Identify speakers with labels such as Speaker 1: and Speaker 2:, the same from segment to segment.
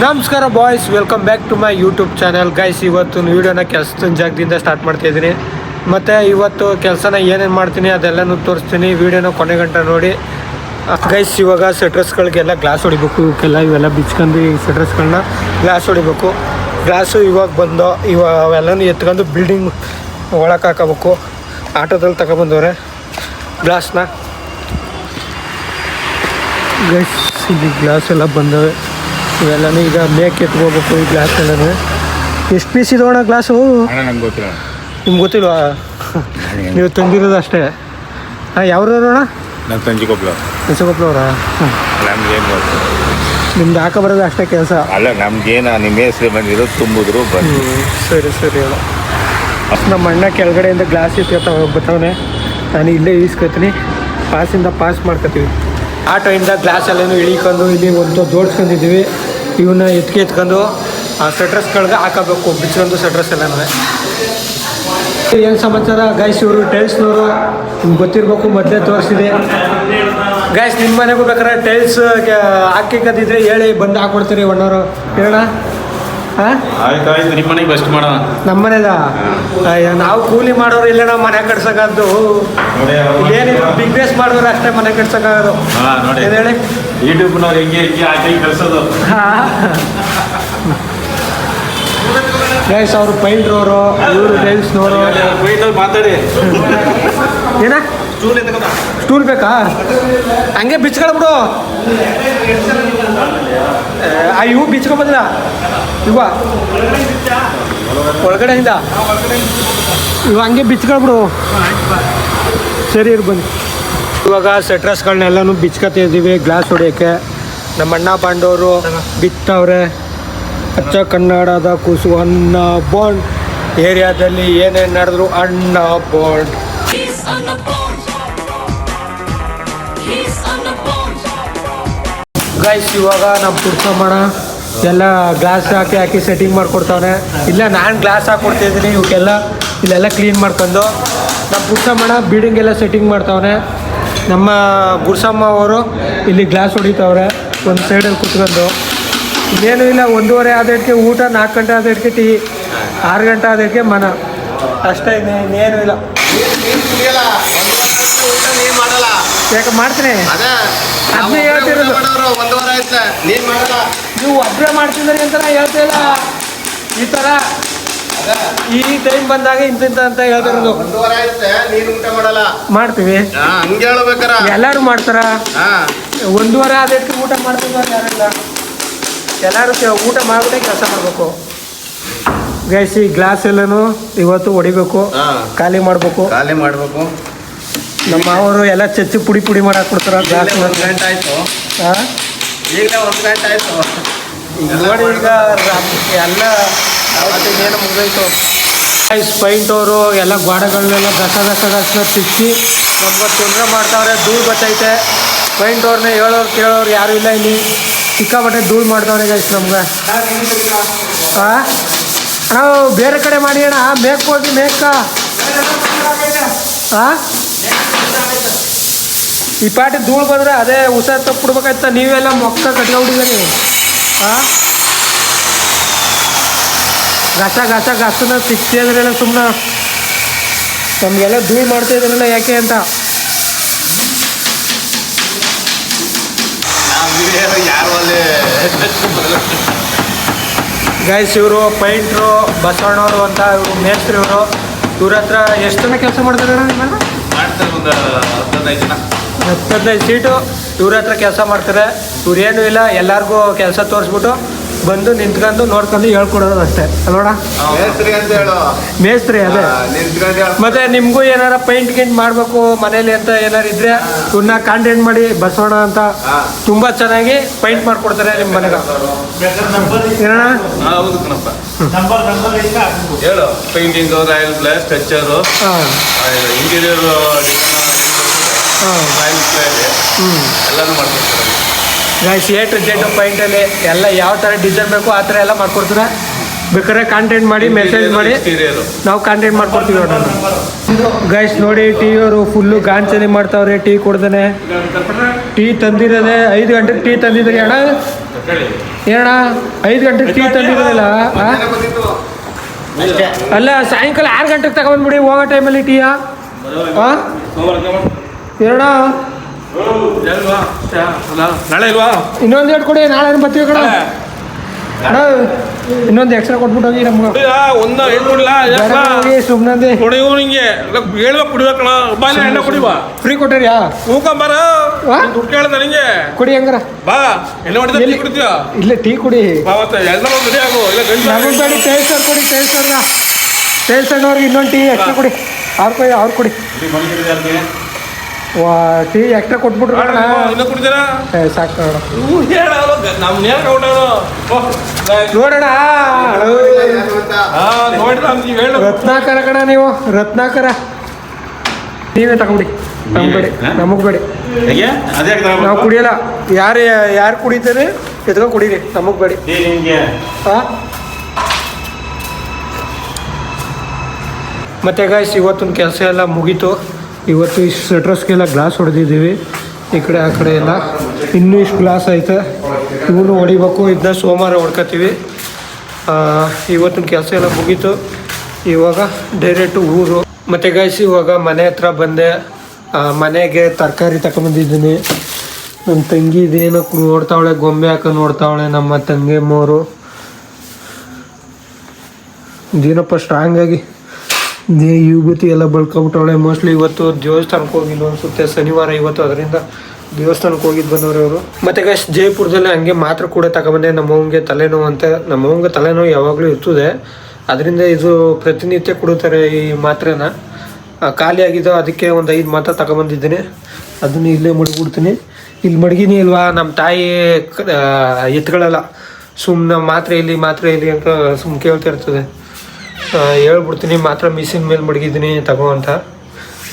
Speaker 1: ನಮಸ್ಕಾರ boys welcome back to my YouTube channel guys ಇವತ್ತು ವೀಡಿಯೋನ ಕೆಲಸದ ಜಾಗದಿಂದ ಸ್ಟಾರ್ಟ್ ಮಾಡ್ತಾ ಇದ್ದೀನಿ. ಮತ್ತು ಇವತ್ತು ಕೆಲಸನ ಏನೇನು ಮಾಡ್ತೀನಿ ಅದೆಲ್ಲನೂ ತೋರಿಸ್ತೀನಿ. ವೀಡಿಯೋನ ಕೊನೆ ಗಂಟೆ ನೋಡಿ. ಗೈಸ್ ಇವಾಗ ಸೆಟ್ರಸ್ಗಳಿಗೆಲ್ಲ ಗ್ಲಾಸ್ ಹೊಡಿಬೇಕು. ಇವಕ್ಕೆಲ್ಲ ಇವೆಲ್ಲ ಬಿಚ್ಕೊಂಡು ಈ ಸೆಟ್ರಸ್ಗಳನ್ನ ಗ್ಲಾಸ್ ಹೊಡಿಬೇಕು. ಗ್ಲಾಸು ಇವಾಗ ಬಂದು ಇವಾಗ ಅವೆಲ್ಲನೂ ಎತ್ಕೊಂಡು ಬಿಲ್ಡಿಂಗ್ ಒಳಗೆ ಹಾಕೋಬೇಕು. ಆಟೋದಲ್ಲಿ ತಗೊಬಂದವ್ರೆ ಗ್ಲಾಸ್ನ ಗೈಸ್ ಇಲ್ಲಿ ಗ್ಲಾಸ್ ಎಲ್ಲ ಬಂದವೆ. ಇವೆಲ್ಲನೂ ಈಗ ಮೇಕ್ ಎತ್ಕೋಬೇಕು ಈ ಗ್ಲಾಸ್ ಎಲ್ಲನೂ. ಎಷ್ಟು ಪೀಸ್ ಇದಾವಣ ಗ್ಲಾಸು
Speaker 2: ಅಣ್ಣ ನಂಗೆ ಗೊತ್ತಿಲ್ಲ.
Speaker 1: ನಿಮ್ಗೆ ಗೊತ್ತಿಲ್ವಾ? ನೀವು ತಂದಿರೋದು ಅಷ್ಟೇ. ಹಾಂ ಯಾವ್ರವ್ರು ಅಣ್ಣ?
Speaker 2: ನನ್ನ ತಂಜಿ ಕೊಪ್ಪಳ
Speaker 1: ಕೆಂಚಗೊಪ್ಪಲವ್ರ
Speaker 2: ನಮ್ಗೆ ಏನು ಗೊತ್ತು?
Speaker 1: ನಿಮ್ದು ಹಾಕ ಬರೋದು ಅಷ್ಟೇ ಕೆಲಸ?
Speaker 2: ಅಲ್ಲ ನಮ್ಗೇನು ನಿಮ್ಮ ಹೆಸರು ಬಂದಿರೋ ತುಂಬಿದ್ರು ಬಂದು
Speaker 1: ಸರಿ ಸರಿ ಅಲ್ಲ ನಮ್ಮ ಅಣ್ಣ ಕೆಳಗಡೆಯಿಂದ ಗ್ಲಾಸ್ ಇಸ್ಕೊತಾವ ಬರ್ತಾವನೆ ನಾನು ಇಲ್ಲೇ ಈಸ್ಕೊತೀನಿ ಪಾಸಿಂದ ಪಾಸ್ ಮಾಡ್ಕೊತೀವಿ. ಆಟೋಯಿಂದ ಗ್ಲಾಸ್ ಎಲ್ಲನೂ ಇಳಿಕೊಂಡು ಇಲ್ಲಿ ಒಂದು ಜೋಡಿಸ್ಕೊಂಡಿದ್ದೀವಿ. ಇವನ್ನ ಎತ್ಕೆ ಎತ್ಕೊಂಡು, ಆ ಸೆಟ್ರಸ್ಗಳಿಗೆ ಹಾಕಬೇಕು. ಬಿಚ್ಕೊಂಡು ಸೆಟ್ರಸ್ ಎಲ್ಲ ಏನು ಸಮಾಚಾರ? ಗೈಸ್ ಇವರು ಟೈಲ್ಸ್ನವರು ನಿಮ್ಗೆ ಗೊತ್ತಿರಬೇಕು, ಮೊದಲೇ ತೋರಿಸಿದೆ. ಗೈಸ್ ನಿಮ್ಮ ಮನೆಗೂ ಬೇಕಾದ್ರೆ ಟೈಲ್ಸ್ ಹಾಕಿಕದಿದ್ರೆ ಹೇಳಿ ಬಂದು ಹಾಕ್ಕೊಡ್ತೀರಿ ಒಣ್ಣವರು. ಹೇಳೋಣ ಹಾಂ
Speaker 2: ಆಯ್ತು ಆಯ್ತು ನಿಮ್ಮ ಮನೆಗೆ ಬೆಸ್ಟ್ ಮಾಡೋಣ.
Speaker 1: ನಮ್ಮನೇದ ಅಯ್ಯೋ ನಾವು ಕೂಲಿ ಮಾಡೋರು ಇಲ್ಲಣ್ಣ ಮನೆ ಕಟ್ಸಕ್ಕದ್ದು. ಇಲ್ಲೇನಿಲ್ಲ ಬಿಸ್ನೆಸ್ ಮಾಡೋರು ಅಷ್ಟೇ ಮನೆ ಕಟ್ಸೋಕ್ಕಾಗೋದು.
Speaker 2: ಹಾಂ ನೋಡಿ.
Speaker 1: ಹೇಳಿ?
Speaker 2: ಯೂಟ್ಯೂಬ್ನವ್ರು ಹೆಂಗೆ ಕಳ್ಸೋದು.
Speaker 1: ಗೈಸ್ ಅವರು ಪೈಂಟ್ರವರು ಇವರು ಟೈಲ್ಸ್ನವರು
Speaker 2: ಮಾತಾಡಿ.
Speaker 1: ಏನ?
Speaker 2: ಸ್ಟೂಲ್
Speaker 1: ಬೇಕಾ? ಹಂಗೆ ಬಿಚ್ಕೊಳ್ಬಿಡು ಆ ಇವು ಬಿಚ್ಕೊಬೋದಿಲ್ಲ ಇವ ಒಳಗಡೆಯಿಂದ. ಇವ ಹಂಗೆ ಬಿಚ್ಕೊಳ್ಬಿಡು ಸರಿ ಇರು ಬನ್ನಿ. ಇವಾಗ ಸೆಟ್ರಸ್ಗಳನ್ನೆಲ್ಲನೂ ಬಿಚ್ಕೊತಾ ಇದ್ದೀವಿ ಗ್ಲಾಸ್ ಹೊಡಿಯೋಕ್ಕೆ. ನಮ್ಮ ಅಣ್ಣ ಬಾಂಡವರು ಬಿತ್ತವ್ರೆ. ಅಚ್ಚ ಕನ್ನಡದ ಕೂಸು ಅನ್ನ ಬಾಂಡ್. ಏರಿಯಾದಲ್ಲಿ ಏನೇನು ನಡೆದ್ರು ಅಣ್ಣ ಬಾಂಡ್. ಗೈಸ್ ಇವಾಗ ನಮ್ಮ ಪುಡ್ಸಮ್ಮಣ ಎಲ್ಲ ಗ್ಲಾಸ್ ಹಾಕಿ ಹಾಕಿ ಸೆಟ್ಟಿಂಗ್ ಮಾಡ್ಕೊಡ್ತಾವನೆ. ಇಲ್ಲ ನಾನು ಗ್ಲಾಸ್ ಹಾಕ್ಕೊಡ್ತಿದ್ದೀನಿ ಇವಕ್ಕೆಲ್ಲ ಇಲ್ಲೆಲ್ಲ ಕ್ಲೀನ್ ಮಾಡ್ಕೊಂಡು. ನಮ್ಮ ಪುರ್ಸಮ್ಮಣ ಬಿಲ್ಡಿಂಗ್ ಎಲ್ಲ ಸೆಟ್ಟಿಂಗ್ ಮಾಡ್ತಾವನೆ. ನಮ್ಮ ಗುರುಸಮ್ಮ ಅವರು ಇಲ್ಲಿ ಗ್ಲಾಸ್ ಹೊಡಿತಾವ್ರೆ. ಒಂದು ಸೈಡಲ್ಲಿ ಕುತ್ಕೊಂಡು. ಇನ್ನೇನು ಇಲ್ಲ ಒಂದೂವರೆ ಆದಕ್ಕೆ ಊಟ ನಾಲ್ಕು ಗಂಟೆ ಆದಕ್ಕೆ ಟೀ ಆರು ಗಂಟೆ ಆದಕ್ಕೆ ಮನ. ಅಷ್ಟೇ ಇನ್ನೇ- ಇನ್ನೇನು ಇಲ್ಲ. ಯಾಕೆ ಮಾಡ್ತೀನಿ?
Speaker 3: ಅದನ್ನ
Speaker 1: ಅದ್ನೇ ಹೇಳ್ತಿರೋದು. ನೀವು ಒಬ್ಬರೇ ಮಾಡ್ತಿದ್ರಿ ಅಂತ ನಾ ಹೇಳ್ತಿಲ್ಲ. ಈ ಥರ ಈ ಟೈಮ್ ಬಂದಾಗ ಇಂತಿಂತ ಅಂತ ಹೇಳ್ತಿರೋದು.
Speaker 3: ಒಂದೂವರೆ ಆಯ್ತು ನೀನು ಊಟ ಮಾಡಲ್ಲ.
Speaker 1: ಮಾಡ್ತೀವಿ. ಎಲ್ಲರೂ ಮಾಡ್ತಾರ? ಒಂದೂವರೆ ಆದಕ್ಕೆ ಊಟ ಮಾಡ್ತಿದ್ದಾರೆ ಯಾರಿಲ್ಲ? ಎಲ್ಲರೂ ಊಟ ಮಾಡ್ಬಿಟ್ಟೆ ಕೆಲಸ ಮಾಡಬೇಕು. ಗೈಸ್ ಈ ಗ್ಲಾಸ್ ಎಲ್ಲನೂ ಇವತ್ತು ಹೊಡಿಬೇಕು. ಖಾಲಿ ಮಾಡಬೇಕು.
Speaker 3: ಖಾಲಿ ಮಾಡ್ಬೇಕು.
Speaker 1: ನಮ್ಮ ಅವರು ಎಲ್ಲ ಚಚ್ಚಿ ಪುಡಿ ಪುಡಿ ಮಾಡಾಕ್ ಕೊಡ್ತಾರ ಗ್ಲಾಸ್
Speaker 3: ಒಂದು ಗಂಟೆ ಆಯ್ತು. ಈಗಲೇ ಒಂದ್ ಗಂಟೆ ಆಯ್ತು.
Speaker 1: ನೋಡಿ ಈಗ ಎಲ್ಲ ಮುಗಿದೋಯ್ತು. ಪೈಂಟ್ ಅವರು ಎಲ್ಲ ಗೋಡೆಗಳನ್ನೆಲ್ಲ ಗಸ ಗಸ ಗಸ ತಿಕ್ಕಿ ನಮ್ಗೆ ತೊಂದರೆ ಮಾಡ್ತಾವ್ರೆ ಧೂಳು ಬತ್ತೈತೆ. ಪೈಂಟ್ ಅವ್ರನ್ನ ಹೇಳೋರು ಕೇಳೋರು ಯಾರು ಇಲ್ಲ ಇಲ್ಲಿ. ಸಿಕ್ಕಾಪಟ್ಟೆ ಧೂಳು ಮಾಡ್ತಾವ್ರೆ ಗೈಸ್ ನಮ್ಗೆ. ಹಾಂ ನಾವು ಬೇರೆ ಕಡೆ ಮಾಡಿ ಅಣ್ಣ ಮೇಕ್ ಹೋಗಿ ಮೇಕ ಹಾಂ ಈ ಪಾಟಿ ಧೂಳು ಬಂದರೆ ಅದೇ ಹುಷಾರ್ ತಪ್ಪಿಡ್ಬೇಕಾಯ್ತ ನೀವೆಲ್ಲ ಮೊಕ್ಕ ಕಟ್ಕೊಂಡಿದ್ದೀರಿ ಹಾಂ ಗಸ ಗಸ, ಗಸನ ಸಿಕ್ತಿದ್ರಲ್ಲ ಸುಮ್ಮನೆ ನಮಗೆಲ್ಲ ಧೂಳು ಮಾಡ್ತಾ ಇದ್ರಲ್ಲ ಯಾಕೆ ಅಂತ. ಗೈಸ್ ಇವರು ಪೈಂಟ್ರು, ಬಸವಣ್ಣವರು ಅಂತ ಇವರು ಮೇಸ್ತ್ರಿ ಇವರು ಇವ್ರ ಹತ್ರ ಎಷ್ಟು ಜನ ಕೆಲಸ ಮಾಡ್ತಾರೆ
Speaker 2: ಮಾಡ್ತಾರೆ ಒಂದು ಹತ್ತದೈದು ಜನ.
Speaker 1: ಹತ್ತು ಹದಿನೈದು ಸೀಟು ಇವ್ರ ಹತ್ರ ಕೆಲಸ ಮಾಡ್ತಾರೆ. ಇವ್ರೇನು ಇಲ್ಲ ಎಲ್ಲರಿಗೂ ಕೆಲಸ ತೋರಿಸ್ಬಿಟ್ಟು ಬಂದು ನಿಂತ್ಕೊಂಡು ನೋಡ್ಕೊಂಡು ಹೇಳ್ಕೊಡೋದು ಅಷ್ಟೇ. ಅಲ್ವಣ
Speaker 3: ಮೇಸ್ತ್ರಿ ಅಂತ ಹೇಳು.
Speaker 1: ಮೇಸ್ತ್ರಿ ಅದೇ. ಮತ್ತೆ ನಿಮಗೂ ಏನಾರ ಪೈಂಟ್ ಗಿಂಟ್ ಮಾಡಬೇಕು ಮನೇಲಿ ಅಂತ ಏನಾರು ಇದ್ರೆ ಇವ್ರನ್ನ ಕಾಂಟ್ಯಾಕ್ಟ್ ಮಾಡಿ ಬಸವಣ್ಣ ಅಂತ. ತುಂಬಾ ಚೆನ್ನಾಗಿ ಪೈಂಟ್ ಮಾಡ್ಕೊಡ್ತಾರೆ ನಿಮ್ಮ ಮನೆಗೆ. ಏನಣ್ಣ?
Speaker 2: ಹೌದು ಕಣಪ್ಪ. ಹೇಳು ಪೈಂಟಿಂಗ್ ರಾಯಲ್ ಗ್ಲಾಸ್ ಟಚ್ಚರು
Speaker 1: ಹಾಂ.
Speaker 2: ಇಂಟೀರಿಯರ್
Speaker 1: ಹಾಂ
Speaker 2: ರಾಯಲ್ ಸ್ಟೈಲ್
Speaker 1: ಹ್ಞೂ
Speaker 2: ಎಲ್ಲನೂ ಮಾಡ್ಕೊಡ್ತಾರೆ
Speaker 1: ಗೈಸ್ ಎ ಟು ಜೆಡ್ ಪೈಂಟಲ್ಲಿ ಎಲ್ಲ ಯಾವ ಥರ ಡಿಸೈನ್ ಬೇಕು ಆ ಥರ ಎಲ್ಲ ಮಾಡ್ಕೊಡ್ತೀರಾ? ಬೇಕಾದ್ರೆ ಕಾಂಟ್ಯಾಕ್ಟ್ ಮಾಡಿ ಮೆಸೇಜ್ ಮಾಡಿ. ನಾವು ಕಾಂಟ್ಯಾಕ್ಟ್ ಮಾಡ್ಕೊಡ್ತೀವಿ ನೋಡೋಣ. ಗೈಸ್ ನೋಡಿ ಟೀ ಅವರು ಫುಲ್ಲು ಗಾಂಚನೆ ಮಾಡ್ತಾವ್ರೆ ಟೀ ಕೊಡ್ದೇನೆ. ಟೀ ತಂದಿರೋದೆ ಐದು ಗಂಟೆಗೆ ಟೀ ತಂದಿದ್ರಿ ಅಣ್ಣ ಏನಣ್ಣ ಐದು ಗಂಟೆಗೆ ಟೀ ತಂದಿರೋದಿಲ್ಲ? ಆ? ಅಲ್ಲ ಸಾಯಂಕಾಲ ಆರು ಗಂಟೆಗೆ ತಗೊಂಡ್ಬಿಡಿ ಹೋಗೋ ಟೈಮಲ್ಲಿ ಟೀಯಾ ಹಾಂ
Speaker 2: ಅಲ್ಲ, ನಾಳೆ ಇಲ್ವಾ
Speaker 1: ಇನ್ನೊಂದು ಎರಡು ಕೊಡಿ ನಾಳೆ ಬರ್ತೀವಿ ಕಣ? ಅಣ್ಣ ಇನ್ನೊಂದು ಎಕ್ಸ್ಟ್ರಾ ಕೊಟ್ಬಿಟ್ಟು ಹೋಗಿ ನಮ್ಗೆ.
Speaker 2: ಒಂದು ಏನ್?
Speaker 1: ಹೋಗಿ ಸುಮ್ಮನೆ
Speaker 2: ಕುಡಿಯು ನಿಂಗೆ ಹೇಳುವ ಕುಡಿಬೇಕಣ ಬಾಲ ಎಣ್ಣೆ ಕುಡಿವ
Speaker 1: ಫ್ರೀ ಕೊಟ್ಟಿರ್ಯಾ
Speaker 2: ಹೂಕಂಬಾರ? ದುಡ್ಡು ಕೇಳ ನನಗೆ
Speaker 1: ಕೊಡಿ ಹಂಗಾರ.
Speaker 2: ಬಾ ಎಣ್ಣೆ ಹೊಡೆದ
Speaker 1: ಎಲ್ಲಿ?
Speaker 2: ಕುಡಿತೀಯ?
Speaker 1: ಇಲ್ಲ ಟೀ ಕುಡಿ.
Speaker 2: ಬಾ ಮತ್ತೆ ಎಲ್ಲ ರೆಡಿ ಆಗು. ಇಲ್ಲ ಗಂಟು
Speaker 1: ನಮಗೆ ಬೇಡಿ ಸರ್ ಕೊಡಿ ತೇಜ್ ಸರ್ನವ್ರಿಗೆ ಇನ್ನೊಂದು ಟೀ ಎಕ್ಸ್ಟ್ರಾ ಕೊಡಿ. ಅವ್ರ ಕೊಡಿ ಅವ್ರು ಕೊಡಿ. ವಾ ಟೀ ಎಕ್ಸ್ಟ್ರಾ ಕೊಟ್ಬಿಟ್ರು
Speaker 2: ಇನ್ನ
Speaker 1: ಏ, ಸಾಕು ನೋಡ
Speaker 2: ಇವು ಹೇಳ ನಮ್ ನೇರ
Speaker 1: ನೋಡೋಣ
Speaker 2: ಹೇಳು?
Speaker 1: ರತ್ನಾಕರ ಕಣ ನೀವು. ರತ್ನಾಕರ. ನೀವೇ ತಗೊಂಬಿಡಿ. ನಮ್ಗೆ ಬೇಡಿ ನಮಗೆ ಬೇಡಿ.
Speaker 2: ಹೇಗೆ? ಅದೇ
Speaker 1: ನಾವು ಕುಡಿಯಲ್ಲ. ಯಾರು ಯಾರು ಕುಡಿತಾರೆ? ಎತ್ಕೊಂಡು ಕುಡೀರಿ. ನಮಗೆ ಬೇಡಿ. ಹಾಂ? ಮತ್ತೆ ಗಾಯ್ಸ್ ಇವತ್ತೊಂದು ಕೆಲಸ ಎಲ್ಲ ಮುಗೀತು. ಇವತ್ತು ಇಷ್ಟು ಸೆಟ್ರಸ್ಗೆಲ್ಲ ಗ್ಲಾಸ್ ಹೊಡೆದಿದ್ದೀವಿ. ಈ ಕಡೆ, ಆ ಕಡೆ ಎಲ್ಲ ಇನ್ನೂ ಇಷ್ಟು ಗ್ಲಾಸ್ ಐತೆ. ಇವನು ಹೊಡಿಬೇಕು. ಇದನ್ನ ಸೋಮವಾರ ಹೊಡ್ಕೊತೀವಿ ಇವತ್ತಿನ ಕೆಲಸ ಎಲ್ಲ ಮುಗೀತು. ಇವಾಗ ಡೈರೆಕ್ಟು ಊರು. ಮತ್ತು ಗಾಯಿಸಿ ಇವಾಗ ಮನೆ ಹತ್ರ ಬಂದೆ. ಮನೆಗೆ ತರಕಾರಿ ತಗೊಂಬಂದಿದ್ದೀನಿ ನನ್ನ ತಂಗಿ ಇದೇನೋ ನೋಡ್ತಾವಳೆ, ಗೊಂಬೆ ಹಾಕೊಂಡು ನೋಡ್ತಾವಳೆ ನಮ್ಮ ತಂಗಿ ಮೋರು ಇದೇನಪ್ಪ ಸ್ಟ್ರಾಂಗ್ ಆಗಿ ದೇ ವಿಭೂತಿ ಎಲ್ಲ ಬಳ್ಕೊಬಿಟ್ಟವಳೆ. ಮೋಸ್ಟ್ಲಿ ಇವತ್ತು ದೇವಸ್ಥಾನಕ್ಕೆ ಹೋಗಿಲ್ಲ ಅನ್ಸುತ್ತೆ. ಶನಿವಾರ ಇವತ್ತು ಅದರಿಂದ ದೇವಸ್ಥಾನಕ್ಕೆ ಹೋಗಿದ್ದು ಬಂದವರು ಅವರು. ಮತ್ತೆ ಗೈಸ್ ಜೈಪುರದಲ್ಲಿ ಹಂಗೆ ಮಾತ್ರ ಕೂಡ ತಗೊಂಬಂದೆ. ನಮ್ಮವಂಗೆ ತಲೆನೋವು ಅಂತ. ನಮ್ಮವಂಗೆ ತಲೆನೋವು ಯಾವಾಗಲೂ ಇರ್ತದೆ. ಅದರಿಂದ ಇದು ಪ್ರತಿನಿತ್ಯ ಕೊಡುತ್ತಾರೆ ಈ ಮಾತ್ರೆನ. ಆ, ಖಾಲಿ ಆಗಿದ್ದು ಅದಕ್ಕೆ ಒಂದು ಐದು ಮಾತ್ರ ತಗೊಂಬಂದಿದ್ದೀನಿ. ಅದನ್ನು ಇಲ್ಲೇ ಮಡಗಿಬಿಡ್ತೀನಿ ಇಲ್ಲಿ ಮಡಗಿನಿ ಇಲ್ವಾ? ನಮ್ಮ ತಾಯಿ ಎತ್ಕೊಳ್ಳಲ್ಲ ಸುಮ್ಮನೆ ಮಾತ್ರೆ ಇಲ್ಲಿ ಮಾತ್ರೆ ಇಲ್ಲಿ ಅಂತ ಸುಮ್ಮನೆ ಕೇಳ್ತಿರ್ತದೆ ಆ, ಹೇಳ್ಬಿಡ್ತೀನಿ ಮಾತ್ರ ಮಿಷಿನ್ ಮೇಲೆ ಮಡಗಿದ್ದೀನಿ ತಗೋ ಅಂತ.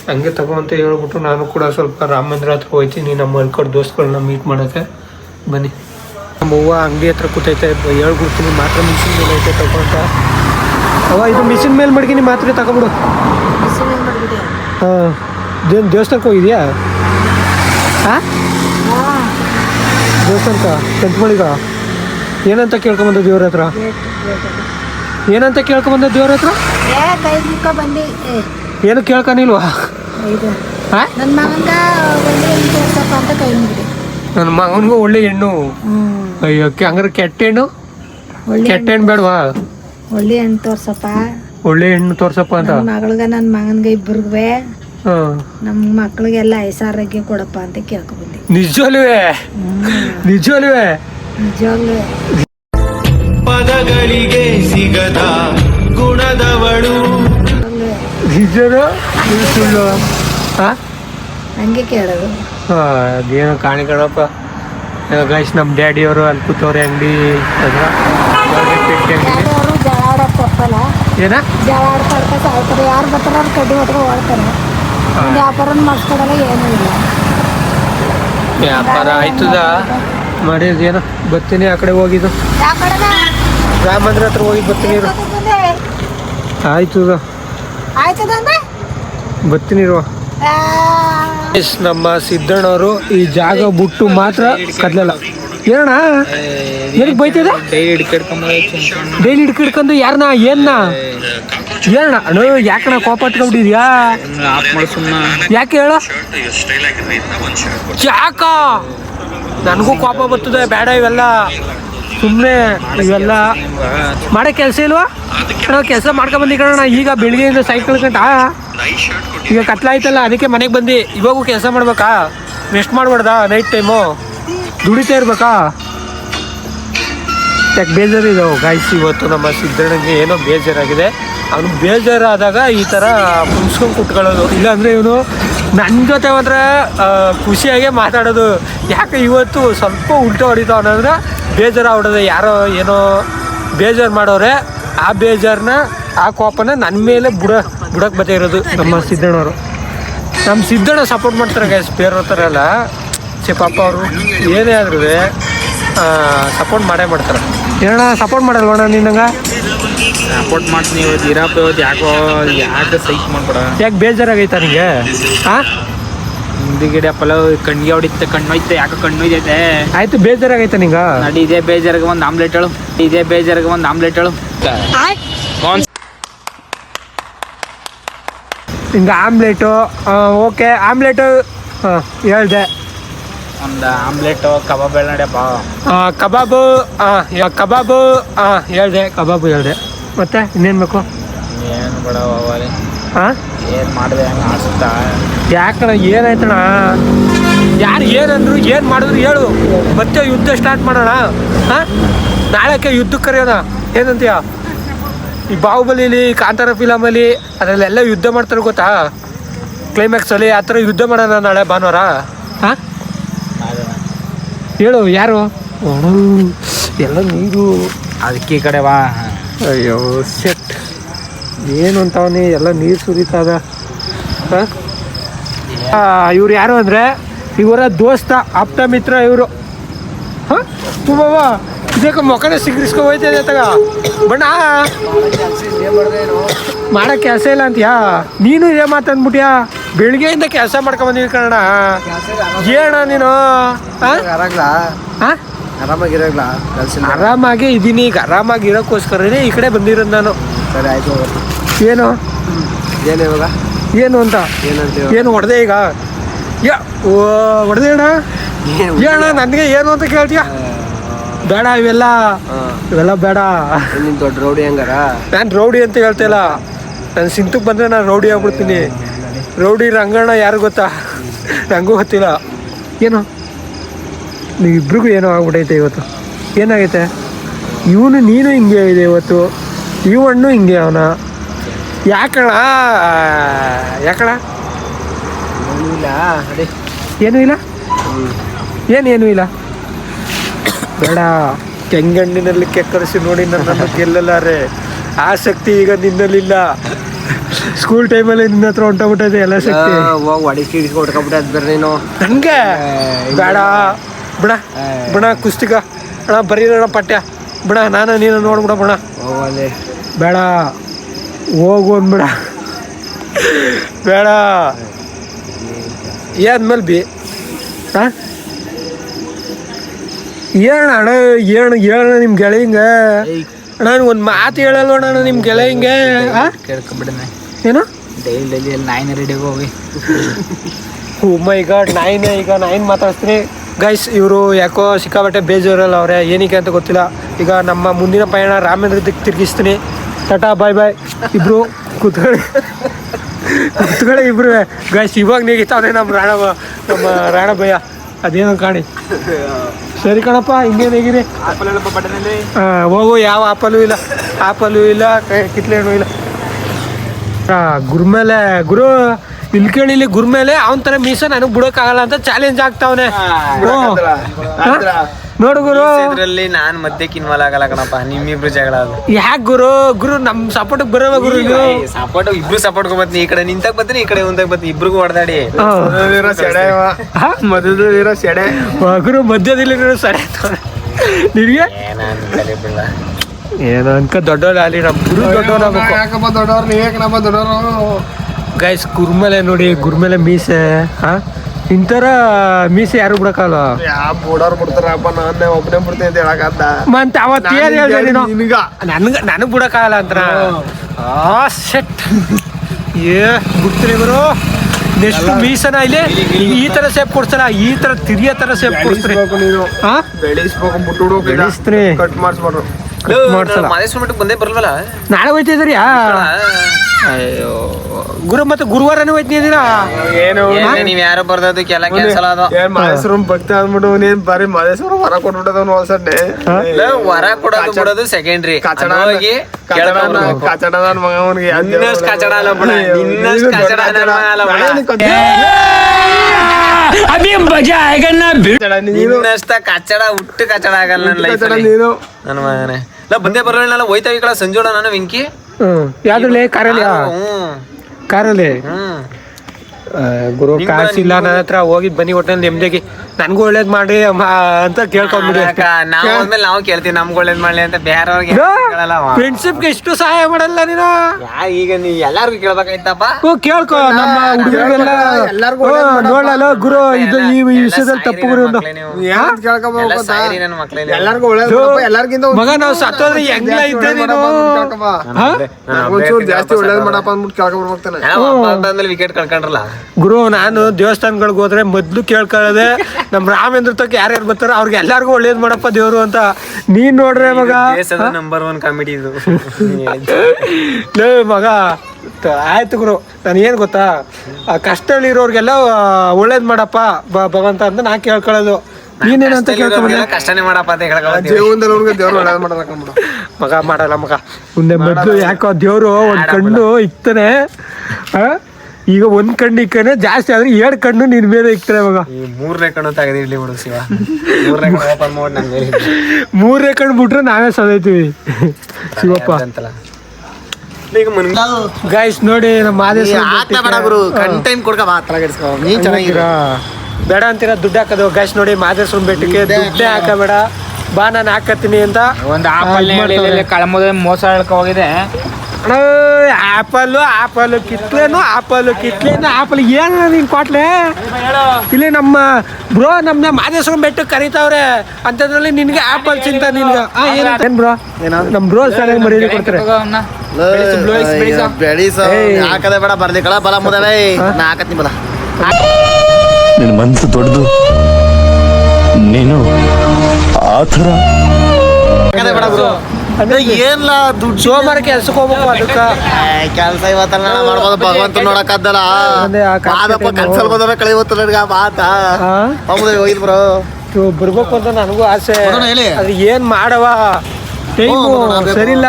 Speaker 1: ಹಂಗೆ ತಗೋ ಅಂತ ಹೇಳ್ಬಿಟ್ಟು ನಾನು ಕೂಡ ಸ್ವಲ್ಪ ರಾಮೇಂದ್ರ ಮಂದಿರ ಹತ್ರ ಹೋಗ್ತೀನಿ ನಮ್ಮ ಮಲ್ಕಡ್ ದೋಸ್ತುಗಳನ್ನ ಮೀಟ್ ಮಾಡೋಕ್ಕೆ. ಬನ್ನಿ. ನಮ್ಮ ಅವ್ವ ಅಂಗಡಿ ಹತ್ರ ಕೂತೈತೆ ಹೇಳ್ಬಿಡ್ತೀನಿ ಮಾತ್ರ ಮಿಷಿನ್ ಮೇಲೆ ಐತೆ ತಗೋ ಅಂತ. ಅವ ಇದು ಮಿಷಿನ್ ಮೇಲೆ ಮಡಗಿನಿ ಮಾತ್ರೆ ತಗೊಬಿಡು. ಹಾಂ. ದೇವ್ ದೇವಸ್ಥಾನಕ್ಕೆ ಹೋಗಿದ್ಯಾ? ಹಾಂ ದೇವಸ್ಥಾನಕ್ಕ? ಕೆಂಪಮಳಿಗ ಏನಂತ ಕೇಳ್ಕೊಂಬಂದ ದೇವ್ರ ಹತ್ರ? ಏನಂತ ಕೇಳ್ಕೊ ಬಂದ ದೇವ್ರ ಹತ್ರ?
Speaker 4: ಏ ಕೈ ಮುಖ ಬಂದಿ. ಏ,
Speaker 1: ಏನು ಕೇಳ್ಕೊನಿಲ್ವಾ?
Speaker 4: ಇದು
Speaker 1: ಹಾಂ
Speaker 4: ನನ್ನ ಮಗಂಗ ಒಳ್ಳೆ ಹೆಣ್ಣು ತೋರ್ಸಪ್ಪ ಅಂತ ಕೈ ಮುಗಿದೆ.
Speaker 1: ನನ್ನ ಮಗನಿಗೂ ಒಳ್ಳೆ ಹೆಣ್ಣು.
Speaker 4: ಹ್ಮ್.
Speaker 1: ಅಯ್ಯೋ ಕೆ- ಹಂಗಾರೆ ಕೆಟ್ಟ ಹೆಣ್ಣು?
Speaker 4: ಒಳ್ಳೆ
Speaker 1: ಕೆಟ್ಟ ಹೆಣ್ಣು. ಬೇಡವಾ?
Speaker 4: ಒಳ್ಳೆ ಹೆಣ್ಣು ತೋರ್ಸಪ್ಪ.
Speaker 1: ಒಳ್ಳೆ ಹೆಣ್ಣು ತೋರ್ಸಪ್ಪ ಅಂತ?
Speaker 4: ನನ್ನ ಮಗಳಿಗೆ ನನ್ನ ಮಗನ್ಗೆ ಇಬ್ಬರಿಗೂ
Speaker 1: ಹಾಂ.
Speaker 4: ನಮ್ಮ ಮಕ್ಳಿಗೆಲ್ಲ ಐಸಾರೋಗ್ಯ ಕೊಡಪ್ಪ ಅಂತ ಕೇಳ್ಕೊಬಂದಿ
Speaker 1: ನಿಜವಲ್ವೇ ನಿಜವಲ್ವೇ
Speaker 4: ನಿಜವಾಗ್ಲೂ
Speaker 5: ಪದಗಳಿಗೆ ಸಿಗದ ಗುಣದವಳು.
Speaker 1: ಸುಳ್ಳು. ಹಾಂ
Speaker 4: ಹಂಗೆ ಕೇಳೋದು.
Speaker 1: ಅದೇನೋ ಕಾಣಿ ಕಣಪ್ಪ. ಗೈಸ್ ನಮ್ಮ ಡ್ಯಾಡಿಯವರು ಅಲ್ಲಿ ಕೂತವ್ರೆ ಅಂಗಡಿ ಏನ?
Speaker 4: ಜಗಳ ಆಡ್ಕೊಳ್ತಾ ಸಾಯ್ತಾರೆ. ಯಾರು ಬರ್ತಾರೆ ಅವ್ರು ಕಡ್ಡಿ ಹೊತ್ಕೊಂಡು ಓಡ್ತಾರೆ ವ್ಯಾಪಾರ ಮಾಡಿಸ್ಕೊಡಲ್ಲ ಏನೂ ಇಲ್ಲ.
Speaker 1: ವ್ಯಾಪಾರ ಆಯ್ತದ? ಮಾಡಿದೇನೋ ಬರ್ತೀನಿ ಆ ಕಡೆ ಹೋಗಿದ್ದು? ರಾಮ ಮಂದಿರ ಹತ್ರ ಹೋಗಿ ಬರ್ತೀನಿ ಇರು.
Speaker 4: ಆಯ್ತು
Speaker 1: ಬರ್ತೀನಿ ಇರುವ ನಮ್ಮ ಸಿದ್ದಣ್ಣವರು ಈ ಜಾಗ ಬಿಟ್ಟು ಮಾತ್ರ ಕದ್ಲಲ್ಲ. ಏನಣ್ಣ? ಏನಕ್ಕೆ ಬೈತಿದೆ ಡೈಲಿ ಹಿಡ್ಕಿಡ್ಕೊಂಡು ಯಾರನ್ನ ಏನ್ನ? ಏನಣ್ಣ? ಅಣ್ಣ ಯಾಕಣ್ಣ ಕೋಪ ಹತ್ಕೊಂಡಿದ್ಯಾ ಯಾಕೆ ಹೇಳ? ಯಾಕ? ನನಗೂ ಕೋಪ ಬರ್ತದೆ ಬೇಡ ಇವೆಲ್ಲ. ಸುಮ್ಮನೆ ಇವೆಲ್ಲ ಮಾಡೋ ಕೆಲಸ ಇಲ್ವಾ? ನಾವು ಕೆಲಸ ಮಾಡ್ಕೊಂಡ್ ಬಂದಿ ಕಣ ಈಗ ಬೆಳಿಗ್ಗೆಯಿಂದ ಸೈಕಲ್ ಕಂಟ ಈಗ ಕತ್ಲಾಯ್ತಲ್ಲ ಅದಕ್ಕೆ ಮನೆಗೆ ಬಂದು. ಇವಾಗೂ ಕೆಲಸ ಮಾಡ್ಬೇಕಾ? ರೆಸ್ಟ್ ಮಾಡ್ಬಾರ್ದಾ? ನೈಟ್ ಟೈಮು ದುಡಿತಾ ಇರ್ಬೇಕಾ? ಯಾಕೆ ಬೇಜಾರಿದಾವೆ ಗಾಯ್ಸ್ ಇವತ್ತು ನಮ್ಮ ಸಿದ್ದಣ್ಣಗೆ ಏನೋ ಬೇಜಾರಾಗಿದೆ. ಅವನು ಬೇಜಾರಾದಾಗ ಈ ಥರ ಮುನ್ಸ್ಕೊಂಡು ಕುಟ್ಕೊಳ್ಳೋದು ಇಲ್ಲಾಂದರೆ ಇವನು ನನ್ನ ಜೊತೆ ಮಾತ್ರ ಖುಷಿಯಾಗೇ ಮಾತಾಡೋದು. ಯಾಕೆ ಇವತ್ತು ಸ್ವಲ್ಪ ಉಲ್ಟ ಹೊಡಿತಾವನಂದ್ರೆ ಬೇಜಾರು ಹೊಡೋದು ಯಾರೋ ಏನೋ ಬೇಜಾರು ಮಾಡೋರೆ ಆ ಬೇಜಾರನ್ನ ಆ ಕೋಪನ ನನ್ನ ಮೇಲೆ ಬುಡ ಬುಡಕ್ಕೆ ಬತ್ತೆ ಇರೋದು ನಮ್ಮ ಸಿದ್ದಣ್ಣವರು. ನಮ್ಮ ಸಿದ್ದಣ್ಣ ಸಪೋರ್ಟ್ ಮಾಡ್ತಾರೆ ಗೈಸ್ ಬೇರೆ ಥರ ಎಲ್ಲ. ಚೆ ಪಾಪ ಅವರು ಏನೇ ಆದ್ರೂ ಸಪೋರ್ಟ್ ಮಾಡೇ ಮಾಡ್ತಾರೆ. ಏನಣ್ಣ ಸಪೋರ್ಟ್ ಮಾಡಲ್ವಣ್ಣ ನಿನ್ನಂಗೆ?
Speaker 3: ಸಪೋರ್ಟ್ ಮಾಡ್ತೀನಿ ಇವತ್ತು ಇರಪ್ಪ ಇವತ್ತು ಯಾಕೋ ಯಾಕೆ ಸೈಕ್ ಮಾಡ್ಬೇಡ.
Speaker 1: ಯಾಕೆ ಬೇಜಾರಾಗೈತಾ ನನಗೆ ಹಾಂ
Speaker 3: ಹಿಂದಿಗಿಡ ಪಲಾವ್ ಕಣ್ಣಿಗೆ ಹೊಡಿತ್ತೆ ಕಣ್ಣು ಹೋಯ್ತೆ ಯಾಕೆ ಕಣ್ಣು ಇದೈತೆ
Speaker 1: ಆಯ್ತು ಬೇಜಾರಾಗೈತೆ ನಿಂಗೆ.
Speaker 3: ನಡಿ ಇದೇ ಬೇಜಾರಿಗೆ ಒಂದು ಆಮ್ಲೆಟ್ ಹೇಳು. ಇದೇ ಬೇಜಾರಿಗೆ ಒಂದು ಆಮ್ಲೆಟ್ ಹೇಳು.
Speaker 1: ಹಿಂಗ ಆಮ್ಲೆಟು ಓಕೆ ಆಮ್ಲೆಟು ಹಾಂ ಹೇಳ್ದೆ.
Speaker 3: ಒಂದು ಆಮ್ಲೆಟು ಕಬಾಬ್ ಹೇಳ ನಡಿಯಪ್ಪ
Speaker 1: ಆ, ಕಬಾಬು ಹಾಂ ಕಬಾಬು ಹಾಂ ಹೇಳ್ದೆ ಕಬಾಬು ಹೇಳ್ದೆ. ಮತ್ತೆ ಇನ್ನೇನು ಬೇಕು?
Speaker 3: ಏನು ಬೇಡ
Speaker 1: ಹಾಂ
Speaker 3: ಏನು ಮಾಡಿದೆ ಹಂಗೆ ಅನ್ಸುತ್ತಾ
Speaker 1: ಯಾಕಣ ಏನಾಯ್ತಣ ಯಾರು ಏನಂದ್ರು ಏನು ಮಾಡಿದ್ರು ಹೇಳು. ಮತ್ತೆ ಯುದ್ಧ ಸ್ಟಾರ್ಟ್ ಮಾಡೋಣ. ಹಾಂ ನಾಳೆಕ್ಕೆ ಯುದ್ಧಕ್ಕೆ ಕರೆಯೋಣ. ಏನಂತೀಯ? ಈ ಬಾಹುಬಲಿಲಿ ಕಾಂತಾರ ಫಿಲಮಲ್ಲಿ ಅದರಲ್ಲೆಲ್ಲ ಯುದ್ಧ ಮಾಡ್ತಾರೆ ಗೊತ್ತಾ? ಕ್ಲೈಮ್ಯಾಕ್ಸಲ್ಲಿ ಆ ಥರ ಯುದ್ಧ ಮಾಡೋಣ ನಾಳೆ ಭಾನುವಾರ. ಹಾಂ ಹೇಳು ಯಾರು? ಎಲ್ಲ ನೀರು.
Speaker 3: ಅದಕ್ಕೆ ಈ ಕಡೆ ವಾ
Speaker 1: ಅಯ್ಯೋ ಸೆಟ್ ಏನು ಅಂತವನಿ? ಎಲ್ಲ ನೀರು ಸುರಿತದ. ಇವ್ರು ಯಾರು ಅಂದರೆ ಇವರ ದೋಸ್ತ ಆಪ್ತ ಮಿತ್ರ ಇವರು. ಹಾಂ? ಬಾಬಾ ಇದಕ್ಕೆ ಮೊಕನೇ ಸಿಗ್ರಿಸ್ಕೊ ಹೋಯ್ತದೆ ತಗ ಬಣ್ಣ. ಮಾಡೋ ಕೆಲಸ ಇಲ್ಲ ಅಂತೀಯಾ? ನೀನು ಇದೇ ಮಾತಂದ್ಬಿಟ್ಯಾ ಬೆಳಿಗ್ಗೆಯಿಂದ ಕೆಲಸ ಮಾಡ್ಕೊಂಬಂದಿವಿ ಕಣ ಏನ ನೀನು?
Speaker 3: ಕೆಲಸ
Speaker 1: ಆರಾಮಾಗಿ ಇದ್ದೀನಿ ಈಗ ಆರಾಮಾಗಿ ಇರೋಕ್ಕೋಸ್ಕರನೇ ಈ ಕಡೆ ಬಂದಿರೋದು ನಾನು.
Speaker 3: ಸರಿ ಆಯ್ತು
Speaker 1: ಏನು?
Speaker 3: ಏನು ಇವಾಗ?
Speaker 1: ಏನು ಅಂತ?
Speaker 3: ಏನಂತ
Speaker 1: ಏನು ಹೊಡೆದೆ ಈಗ? ಯಾ ಓ ಹೊಡೆದೆ ಅಣ್ಣ? ಅಣ್ಣ ನನಗೆ ಏನು ಅಂತ ಕೇಳ್ತೀಯ? ಬೇಡ ಇವೆಲ್ಲ ಇವೆಲ್ಲ ಬೇಡ.
Speaker 3: ನಿನ್ ದೊಡ್ಡ ರೌಡಿ ಹಂಗಾರ?
Speaker 1: ನಾನು ರೌಡಿ ಅಂತ ಹೇಳ್ತಿಲ್ಲ ನಾನು ಸಿಂತಕ್ಕೆ ಬಂದರೆ ನಾನು ರೌಡಿ ಆಗ್ಬಿಡ್ತೀನಿ. ರೌಡಿ ರಂಗಣ್ಣ ಯಾರು ಗೊತ್ತಾ? ನನಗೂ ಗೊತ್ತಿಲ್ಲ. ಏನು? ನೀವಿಬ್ರಿಗೂ ಏನೋ ಆಗ್ಬಿಟೈತೆ ಇವತ್ತು. ಏನಾಗೈತೆ? ಇವನು ನೀನು ಹಿಂಗೆ ಇದೆ ಇವತ್ತು. ಇವಣ್ಣು ಹಿಂಗೆ ಅವನ. ಯಾಕಣ ಯಾಕಣ
Speaker 3: ಇಲ್ಲ ಅದೇ.
Speaker 1: ಏನೂ ಇಲ್ಲ? ಏನು ಏನೂ ಇಲ್ಲ? ಬೇಡ ಕೆಂಗಣ್ಣಿನಲ್ಲಿ ಕೆಕ್ಕರಿಸಿ ನೋಡಿ ನನ್ನನ್ನು ಗೆಲ್ಲಲಾರೆ. ಆಸಕ್ತಿ ಈಗ ನಿನ್ನಲ್ಲಿಲ್ಲ. ಸ್ಕೂಲ್ ಟೈಮಲ್ಲಿ ನಿನ್ನ ಹತ್ರ ಹೊಂಟೋಗ್ಬಿಟ್ಟೈತೆ ಎಲ್ಲ ಶಕ್ತಿ
Speaker 3: ಒಡಿಸಿ ಹೊಡಿಸಿ ಹೊಡ್ಕೊಬಿಟ್ಟೆ ಬೇರೆ ನೀನು.
Speaker 1: ನನಗೆ ಬೇಡ. ಬಿಡ. ಬಿಡ ಕುಸ್ತಿಗ. ಅಣ್ಣ ಬರೀ ಪಠ್ಯ. ಬಿಡ ನಾನು ನೀನು ನೋಡ್ಬಿಡ
Speaker 3: ಬಣ್ಣ.
Speaker 1: ಬೇಡ. ಹೋಗು ಅಂದ್ಬಿಡ. ಬೇಡ. ಏನ್ಮೇಲೆ ಬಿ? ಹಾಂ ಏಣ ಅಣ್ಣ ಏನು ಹೇಳೋಣ ನಿಮ್ಮ ಗೆಳೆಯಂಗೆ? ಅಣ್ಣ ಒಂದು ಮಾತು ಹೇಳಲ್ವ ಅಣ್ಣ ನಿಮ್ಮ ಗೆಳೆಯಂಗೆ? ಹಾಂ
Speaker 3: ಕೇಳ್ಕೊಂಬಿಡನೆ
Speaker 1: ಏನು?
Speaker 3: ಡೈಲಿ ಡೈಲಿ ಅಲ್ಲಿ ನಾಯಿನ ರೆಡಿಗೆ ಹೋಗಿ.
Speaker 1: ಓ ಮೈ ಗಾಡ್ ನಾಯಿನ ಈಗ ನಾಯಿನ ಮಾತಾಡ್ತೀನಿ ಗೈಸ್ ಇವರು ಯಾಕೋ ಸಿಕ್ಕಾಬಟ್ಟೆ ಬೇಜಾರಲ್ಲ ಅವರೇ ಏನಕ್ಕೆ ಅಂತ ಗೊತ್ತಿಲ್ಲ. ಈಗ ನಮ್ಮ ಮುಂದಿನ ಪಯಣ ರಾಮೇಂದ್ರ ತಿರುಗಿಸ್ತೀನಿ. ಟಾಟಾ ಬಾಯ್ ಬಾಯ್. ಇಬ್ರು ಕೂತ್ಕೊಳ್ಳಿ. ಕೂತ್ಕೊಳ್ಳಿ ಇಬ್ರು ಗಾಯ್ಸ್ ಇವಾಗ ನೀಗಿತಾವ್ರೆ ನಮ್ಮ ರಾಣ ನಮ್ಮ ರಾಣ ಭಯ. ಅದೇನೋ ಕಾಣಿ. ಸರಿ ಕಣಪ್ಪ ಹಿಂಗೇನು ಹೇಗಿರಿ ಹಾಂ ಹೋಗು ಯಾವ ಆಪಲು ಇಲ್ಲ. ಆಪಲು ಇಲ್ಲ ಕಿತ್ಲೆ ಹಣ್ಣು ಇಲ್ಲ. ಹಾಂ ಗುರುಮೇಲೆ ಗುರು ಇಲ್ಲಿ ಕೇಳಿಲಿ ಗುರ್ಮೇಲೆ ಅವನ ಥರ ಮೀಸ ನನಗೆ ಬಿಡೋಕ್ಕಾಗಲ್ಲ ಅಂತ ಚಾಲೆಂಜ್ ಆಗ್ತಾವನೆ. ನೋಡು ಗುರು.
Speaker 3: ಇದ್ರಲ್ಲಿ ನಾನ್ ಮಧ್ಯಕ್ಕೆ ಇನ್ವಾಲ್ ಆಗಲ್ಲ ಕಣಪ್ಪ ನಿಮ್ಮಿಬ್ರು ಜಗಳ ಅದು.
Speaker 1: ಯಾಕೆ ಗುರು? ಗುರು ನಮ್ ಸಪೋರ್ಟ್ ಬರೋವ ಗುರು ಇದು
Speaker 3: ಸಪೋರ್ಟ್ ಇಬ್ರು ಸಪೋರ್ಟ್ ಬರ್ತೀನಿ ಈ ಕಡೆ ನಿಂತಾಗ ಬರ್ತೀನಿ ಈ ಕಡೆ ಒಂದಾಗ ಬರ್ತೀನಿ ಇಬ್ರಿಗೂ ಹೊಡೆದಾಡಿ.
Speaker 1: ಮೊದಲು ಇರೋ ಸೆಡೆ ಗುರು ಮಧ್ಯದಲ್ಲಿ ಸಡೆ ನಿನಗೆ? ಏನೋ ಅನ್ಕ ದೊಡ್ಡವ್ರು ಅಲ್ಲಿ ನಮ್ಮ ಗುರು ದೊಡ್ಡವನಾಗಬೇಕು
Speaker 2: ಯಾಕಪ್ಪ ದೊಡ್ಡವ್ರು? ನೀವ್ ಯಾಕನಪ್ಪ ದೊಡ್ಡವ್ರು?
Speaker 1: ಗೈಸ್ ಗುರ್ಮೇಲೆ ನೋಡಿ ಗುರ್ಮೇಲೆ ಮೀಸೆ ಹಾ? ಇಂಥರ ಮೀಸೆ ಯಾರು ಬಿಡಕಲ್ಲ
Speaker 2: ಯಾವ ಬೋಡವ್ರು ಬಿಡ್ತಾರಪ್ಪ ನಾನೇ ಒಬ್ಬನೇ ಬಿಡ್ತೀನಿ ಅಂತ ಹೇಳಕಂತ
Speaker 1: ಮಂತ್ ಅವತ್ತು ಏನ್ ಹೇಳ್ದೆ ನೀನು?
Speaker 2: ನಿನ್ಗ.
Speaker 1: ನನ್ಗ ನನಗ್ ಬಿಡಕ್ಕಾಗಲ್ಲ ಅಂತ ಆ ಸೆಟ್ ಏ ಬಿಡ್ತೀನಿ ಇವರು ನೆಕ್ಸ್ಟ್ ಮೀಸನ ಇಲ್ಲಿ ಈ ತರ ಸೇಪ್ ಕೊಡ್ತಾರ ಈ ತರ ತಿರಿಯ ತರ ಸೇಪ್ ಕೊಡ್ತಾರೆ
Speaker 2: ಬೆಳೆಸ್ಬೇಕು ನೀನು.
Speaker 1: ಹಾ
Speaker 2: ಬೆಳೆಸ್ಬೇಕು ಬಿಟ್ಟು
Speaker 1: ಬೆಳೆಸ್ತೀನಿ
Speaker 2: ಕಟ್ ಮಾಡಿಸ್ಬಾರ್ದು
Speaker 1: ಮಾಡ್ಸಲ್ಲ.
Speaker 3: ಮಾದೇಶ್ವರ ಮಠಕ್ಕೆ ಬಂದೇ ಬರ್ಲಲ್ಲ
Speaker 1: ನಾಳೆ ಹೋಯ್ತಿದ್ರಿಯಾ ಅಯ್ಯೋ. ಗುರು ಮತ್ತೆ ಗುರುವಾರನೇ ಹೋಯ್ತಿದ್ದೀರಾ
Speaker 2: ಏನು?
Speaker 3: ಏನ್ ನೀವ್ ಯಾರು ಬರ್ದದ್ದು ಕ್ಯಾನ್ಸಲ್ ಆದ
Speaker 2: ಮಹೇಶ್ವರ ಭಕ್ತಿ ಅಂದ್ಬಿಟ್ಟು ನೀನ್ ಬರೀ ಮಹೇಶ್ವರ ಹೊರ ಕೊಟ್ಬಿಟ್ಟದವನು ಹೊಸಡ್ಡೆ
Speaker 3: ವರ ಕೊಡೋದು ಬಿಡೋದು ಸೆಕೆಂಡ್ರಿ
Speaker 2: ಕಚಡ
Speaker 3: ಹೋಗಿ.
Speaker 2: ಕಚಡ ನನ್ ಮಗ ಅವನಿಗೆ
Speaker 3: ನಿನ್ನಷ್ಟ್ ಕಚಡ ಅಲ್ಲ ಬಿಡ, ಇನ್ನಷ್ಟು ಕಚಡ ಅಲ್ಲ ಬಿಡ. ನಿನ್ನಷ್ಟ ಕಚ್ಚಡ ಹುಟ್ಟು ಕಚ್ಚಡ ಆಗಲ್ಲ ನನ್ನ ಲೈಫ್ ನನ್ನ ಮಗನೇ. ನಾ ಬಂದೇ ಬರಲ್ಲ ಹೋಯ್ತಾವ ಈ ಕಡೆ ಸಂಜೋಡ ನಾನು ವಿಂಕಿ.
Speaker 1: ಹ್ಮ್. ಯಾವ್ದ್ರಲ್ಲಿ? ಕಾರಲ್ಲಿ?
Speaker 3: ಹ್ಮ್.
Speaker 1: ಕಾರಲ್ಲಿ?
Speaker 3: ಹ್ಮ್.
Speaker 1: ಗುರು ಕಾಸಿಲ್ಲ ನನ್ನ ಹತ್ರ ಹೋಗಿದ್ ಬನ್ನಿ ಒಟ್ಟಲ್ಲಿ ನೆಮ್ಮದಿಗೆ ನನ್ಗೂ ಒಳ್ಳೇದ್ ಮಾಡ್ರಿ ಅಂತ ಕೇಳ್ಕೊಂಡ್ಬಿಡಿ
Speaker 3: ನಾವು ಆದ್ಮೇಲೆ ನಾವು ಕೇಳ್ತೀವಿ ನಮ್ಗ ಒಳ್ಳೇದ್ ಮಾಡ್ಲಿ ಅಂತ ಬೇರೆಯವ್ರಿಗೆ
Speaker 1: ಫ್ರೆಂಡ್ಶಿಪ್ ಎಷ್ಟು ಸಹಾಯ ಮಾಡಲ್ಲ ನೀನು?
Speaker 3: ಈಗ ನೀ ಎಲ್ಲಾರ್ಗು ಕೇಳ್ಬೇಕಾಯ್ತಪ್ಪ?
Speaker 1: ಓ ಕೇಳ್ಕೊ ನಮ್ಮ ಹುಡುಗರಿಗೆಲ್ಲ ನೋಡಲ್ಲ ಗುರು ಇದು ಈ ವಿಷಯದಲ್ಲಿ ತಪ್ಪು ಗುರು ಒಂದು
Speaker 6: ಎಲ್ಲಾರ್ಗು ಒಳ್ಳೇದ್ ಎಲ್ಲಾರ್ಗಿಂತ
Speaker 1: ಮಗ ನಾವು ಸತ್ತೋದ್ರೆ ಹೆಂಗ್ಲ ಇದ್ದೆ ನೀನು?
Speaker 6: ಜಾಸ್ತಿ ಒಳ್ಳೇದ್ ಮಾಡಪ್ಪ ಅಂದ್ಬಿಟ್ಟು ಕೇಳ್ಕೊಂಡ್ ಹೋಗ್ತಾನೆ
Speaker 3: ವಿಕೆಟ್ ಕಳ್ಕೊಂಡ್ರಲ್ಲ.
Speaker 1: ಗುರು ನಾನು ದೇವಸ್ಥಾನಗಳಿಗೆ ಹೋದ್ರೆ ಮೊದ್ಲು ಕೇಳ್ಕೊಳ್ಳೋದೆ ನಮ್ಮ ರಾಮೇಂದ್ರ ತಕ್ಕ ಯಾರ್ಯಾರು ಬರ್ತಾರೋ ಅವ್ರಿಗೆ ಎಲ್ಲಾರ್ಗು ಒಳ್ಳೇದ್ ಮಾಡಪ್ಪ ದೇವರು ಅಂತ. ನೀನ್ ನೋಡ್ರೆ ಮಗ
Speaker 3: ದೇಶದ ನಂಬರ್ ಒನ್ ಕಾಮಿಡಿ ಇದು.
Speaker 1: ಲೇ ಮಗ ತ- ಆಯ್ತು ಗುರು. ನಾನು ಏನು ಗೊತ್ತಾ? ಆ ಕಷ್ಟದಲ್ಲಿರೋರಿಗೆಲ್ಲ ಒಳ್ಳೇದು ಮಾಡಪ್ಪ ಬ- ಭಗವಂತ ಅಂತ ನಾ ಕೇಳ್ಕೊಳ್ಳೋದು. ನೀನೇನಂತ
Speaker 3: ಕಷ್ಟನೇ ಮಾಡಪ್ಪ ಅಂತ ಹೇಳಕ್
Speaker 1: ಮಗ ಮಾಡಲ್ಲ ಮಗ. ಮುಂದೆ ಮೊದ್ಲು ಯಾಕೋ ದೇವರು ಒಂದ್ ಕಣ್ಣು ಇತ್ತನೆ ಆ? ಈಗ ಒಂದ್ ಕಣ್ಣು ಇಕ್ಕನೆ ಜಾಸ್ತಿ ಆದ್ರೆ ಎರಡ್ ಕಣ್ಣು ನಿನ್ ಮೇಲೆ ಇಕ್ತಾರೆ ಇವಾಗ.
Speaker 3: ಈ ಮೂರನೇ ಕಣ್ಣು ತೆಗೆದಿರ್ಲಿ ಬಿಡು ಶಿವ. ಮೂರನೇ ಕಣ್ಣು ಓಪನ್ ಮಾಡಿ ನನ್ ಮೇಲೆ ಇಡ್ಲಿ.
Speaker 1: ಮೂರೇ ಕಣ್ಣು ಬಿಟ್ರೆ ನಾವೇ ಸದೈತೀವಿ. ಶಿವಪ್ಪ.
Speaker 3: ಅಂತಲ್ಲ?
Speaker 1: ಗಾಯ್ಸ್ ನೋಡಿ ನಮ್ಮ
Speaker 6: ಆದೇಶ ಕೊಡ್ಕ ಮಾತ್ರ ನೀ ನೀನ್ ಚೆನ್ನಾಗಿರ.
Speaker 1: ಬೇಡ ಅಂತೀರ? ದುಡ್ಡು ಹಾಕೋದು. ಗಾಯ್ಸ್ ನೋಡಿ ಮಾದೇಶ್ವರನ್ ಬೆಟ್ಟಕ್ಕೆ ದುಡ್ಡೇ ಹಾಕಬೇಡ. ಬಾ ನಾನು ಹಾಕತ್ತೀನಿ ಅಂತ.
Speaker 3: ಒಂದು ಆಪಲ್ ಕಳಮದ ಮೋಸ ಹೇಳ್ಕೊ ಹೋಗಿದೆ.
Speaker 1: ಆಪಲ್ ಆಪಲ್ ಕಿತ್ಲೇನು ಆಪಲ್ ಕಿತ್ಲೇನು ಆಪಲ್ ಏನು ನಿನ್ ಕೊಟ್ಲೆ? ಇಲ್ಲಿ ನಮ್ಮ ಬ್ರೋ ನಮ್ನ ಮಾದೇಶ್ವರ ಬೆಟ್ಟಕ್ಕೆ ಕರೀತಾವ್ರೆ. ಅಂತದ್ರಲ್ಲಿ ನಿನ್ಗೆ ಆಪಲ್ ಚಿಂತ ನಿನ್ಗೆ. ಆ, ಏನ್ ಏನ್ ಬ್ರೋ ನಮ್ ಬ್ರೋ ಸರಿಯಾಗಿ ಮರ್ಯಾದೆ ಕೊಡ್ತಾರೆ.
Speaker 6: ಹಾಕದೆ ಬೇಡ ಬರ್ಲಿ ಕಳ ಬಲ ಮುದವೇ. ನಾ ಹಾಕತ್ನಿ ಬಲ.
Speaker 7: ನಿನ್ನ ಮನಸ್ಸು ದೊಡ್ಡದು. ನೀನು ಆ ಥರ
Speaker 6: ಹಾಕದೆ ಬೇಡ ಗುರು ಅಂದ್ರೆ ಏನ್ಲ ದುಡ್ಡು
Speaker 1: ಸೋಮವಾರ ಕೆಲ್ಸಕ್ಕೆ ಹೋಗ್ಬೇಕು ಅದಕ್ಕೆ.
Speaker 6: ಕೆಲಸ ಇವತ್ತಲ್ಲ ಮಾಡ್ಬೋದು ಭಗವಂತ ನೋಡಕ್ಕಾದ್ದಲ್ಲ.
Speaker 1: ಅದೇ time.
Speaker 6: ಕನ್ಸಲ್ ಬಂದವ ಕಳಿವತ್ತು ನನಗ ಮಾತಾ.
Speaker 1: ಆ?
Speaker 6: ಹೌದು ಹೋಗಿದ್ ಬ್ರೋ.
Speaker 1: ಬರ್ಬೇಕು ಅಂತ ನನಗೂ ಆಸೆ. ಆದ್ರೆ ಏನ್ ಮಾಡವ? ಟೈಮು. ಸರಿಲ್ಲ.